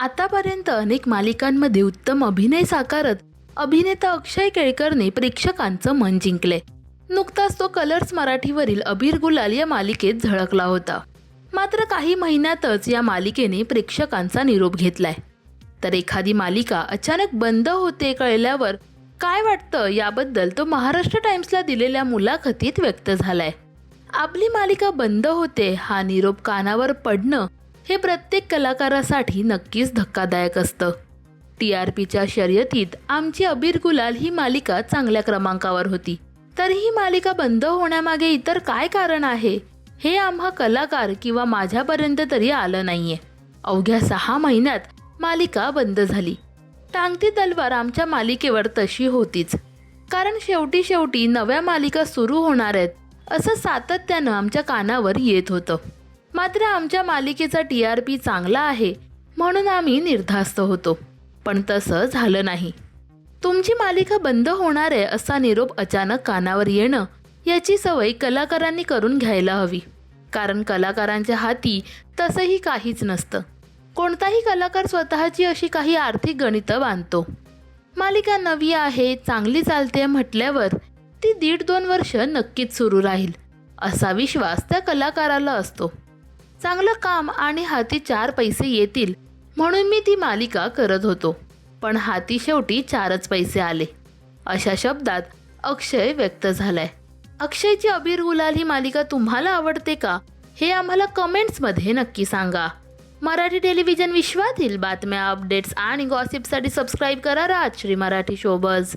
आतापर्यंत अनेक मालिकांमध्ये उत्तम अभिनय साकारत अभिनेता अक्षय केळकरने प्रेक्षकांचं मन जिंकले. नुकताच तो कलर्स मराठीवरील अबीर गुलाल या मालिकेत झळकला होता. मात्र काही महिन्यातच या मालिकेने प्रेक्षकांचा निरोप घेतलाय. तर एखादी मालिका अचानक बंद होते कळल्यावर काय वाटतं याबद्दल तो महाराष्ट्र टाइम्सला दिलेल्या मुलाखतीत व्यक्त झालाय. आपली मालिका बंद होते हा निरोप कानावर पडणं हे प्रत्येक कलाकारासाठी नक्कीच धक्कादायक असतं. टी आर पीच्या शर्यतीत आमची अबीर गुलाल ही मालिका चांगल्या क्रमांकावर होती. तर ही मालिका बंद होण्यामागे इतर काय कारण आहे? हे आम्हा कलाकार किंवा माझ्यापर्यंत तरी आलं नाहीये. अवघ्या सहा महिन्यात मालिका बंद झाली. टांगती तलवार आमच्या मालिकेवर तशी होतीच. कारण शेवटी शेवटी नव्या मालिका सुरू होणार आहेत असं सातत्यानं आमच्या कानावर येत होतं. मात्र आमच्या मालिकेचा टी आर पी चांगला आहे म्हणून आम्ही निर्धास्त होतो. पण तसं झालं नाही. तुमची मालिका बंद होणार आहे असा निरोप अचानक कानावर येणं याची सवय कलाकारांनी करून घ्यायला हवी. कारण कलाकारांच्या हाती तसंही काहीच नसतं. कोणताही कलाकार स्वतःची अशी काही आर्थिक गणितं बांधतो. मालिका नवी आहे चांगली चालते म्हटल्यावर ती दीड दोन वर्ष नक्कीच सुरू राहील असा विश्वास त्या कलाकाराला असतो. चांगलं काम आणि हाती चार पैसे येतील म्हणून मी ती मालिका करत होतो. पण हाती शेवटी चारच पैसे आले. अशा शब्दात अक्षय व्यक्त झालाय. अक्षयची अबीर गुलाल ही मालिका तुम्हाला आवडते का? हे आम्हाला कमेंट्समध्ये नक्की सांगा. मराठी टेलिव्हिजन विश्वातील बातम्या अपडेट्स आणि गॉसिपसाठी सबस्क्राईब करा राजश्री मराठी शोबज.